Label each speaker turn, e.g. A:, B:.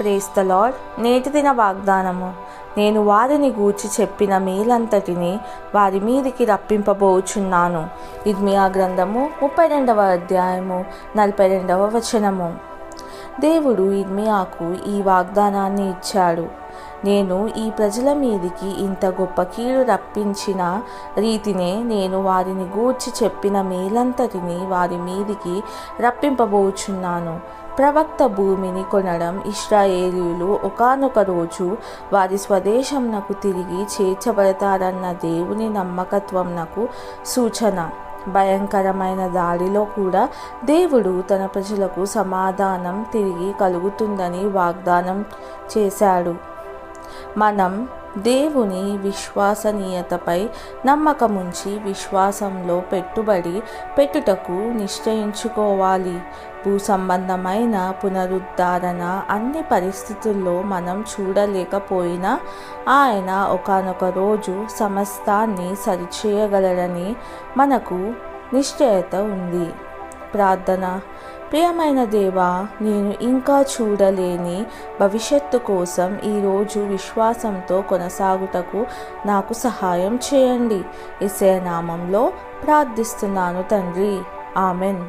A: ప్రేస్త lord నేటి దిన వాగ్దానము. నేను వారిని గూర్చి చెప్పిన మేలంతటిని వారి మీదికి రప్పింపబోచున్నాను. ఇది ఆ గ్రంథము ముప్పై రెండవ అధ్యాయము నలభై రెండవ వచనము. దేవుడు ఇర్మియాకు ఈ వాగ్దానాన్ని ఇచ్చాడు. నేను ఈ ప్రజల మీదికి ఇంత గొప్ప కీడు రప్పించిన రీతినే నేను వారిని గూర్చి చెప్పిన మేలంతటిని వారి మీదికి రప్పింపబోచున్నాను. ప్రవక్త భూమిని కొనడం ఇస్రాయేలీలు ఒకానొక రోజు వారి స్వదేశంనకు తిరిగి చేర్చబడతారన్న దేవుని నమ్మకత్వంనకు సూచన. భయంకరమైన దాడిలో కూడా దేవుడు తన ప్రజలకు సమాధానం తిరిగి కలుగుతుందని వాగ్దానం చేశాడు. మనం దేవుని విశ్వసనీయతపై నమ్మకముంచి విశ్వాసంలో పెట్టుబడి పెట్టుటకు నిశ్చయించుకోవాలి. భూ సంబంధమైన పునరుద్ధరణ అన్ని పరిస్థితుల్లో మనం చూడలేకపోయినా ఆయన ఒకనొక రోజు సమస్తాన్ని సరిచేయగలరని మనకు నిశ్చయత ఉంది. ప్రార్థన. ప్రియమైన దేవా నేను ఇంకా చూడలేని భవిష్యత్తు కోసం ఈరోజు విశ్వాసంతో కొనసాగుటకు నాకు సహాయం చేయండి. ఇసే నామంలో ప్రార్థిస్తున్నాను తండ్రి. ఆమెన్.